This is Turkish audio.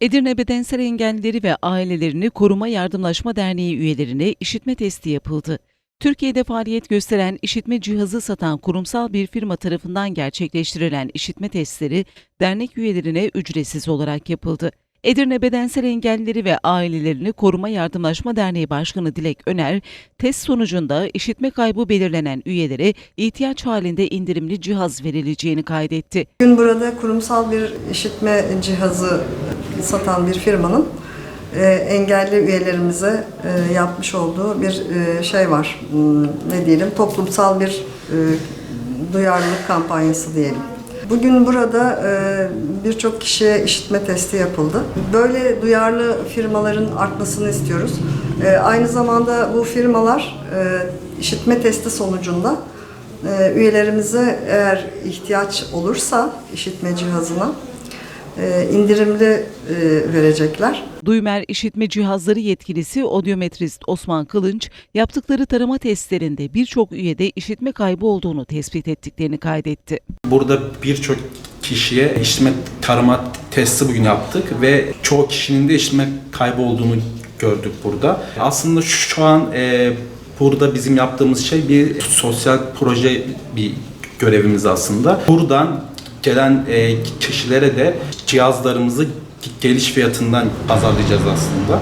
Edirne Bedensel Engellileri ve Ailelerini Koruma Yardımlaşma Derneği üyelerine işitme testi yapıldı. Türkiye'de faaliyet gösteren işitme cihazı satan kurumsal bir firma tarafından gerçekleştirilen işitme testleri dernek üyelerine ücretsiz olarak yapıldı. Edirne Bedensel Engellileri ve Ailelerini Koruma Yardımlaşma Derneği Başkanı Dilek Öner, test sonucunda işitme kaybı belirlenen üyelere ihtiyaç halinde indirimli cihaz verileceğini kaydetti. Bugün burada kurumsal bir işitme cihazı satan bir firmanın e, engelli üyelerimize e, yapmış olduğu bir e, şey var. Hmm, Ne diyelim? Toplumsal bir duyarlılık kampanyası diyelim. Bugün burada e, birçok kişiye işitme testi yapıldı. Böyle duyarlı firmaların artmasını istiyoruz. E, Aynı zamanda bu firmalar e, işitme testi sonucunda üyelerimize eğer ihtiyaç olursa işitme cihazına indirimli e, verecekler. Duymer İşitme Cihazları yetkilisi odyometrist Osman Kılınç, yaptıkları tarama testlerinde birçok üyede işitme kaybı olduğunu tespit ettiklerini kaydetti. Burada birçok kişiye işitme tarama testi bugün yaptık ve çoğu kişinin de işitme kaybı olduğunu gördük burada. Aslında şu an e, burada bizim yaptığımız şey bir sosyal proje bir görevimiz aslında. Buradan gelen e, kişilere de cihazlarımızı geliş fiyatından pazarlayacağız aslında.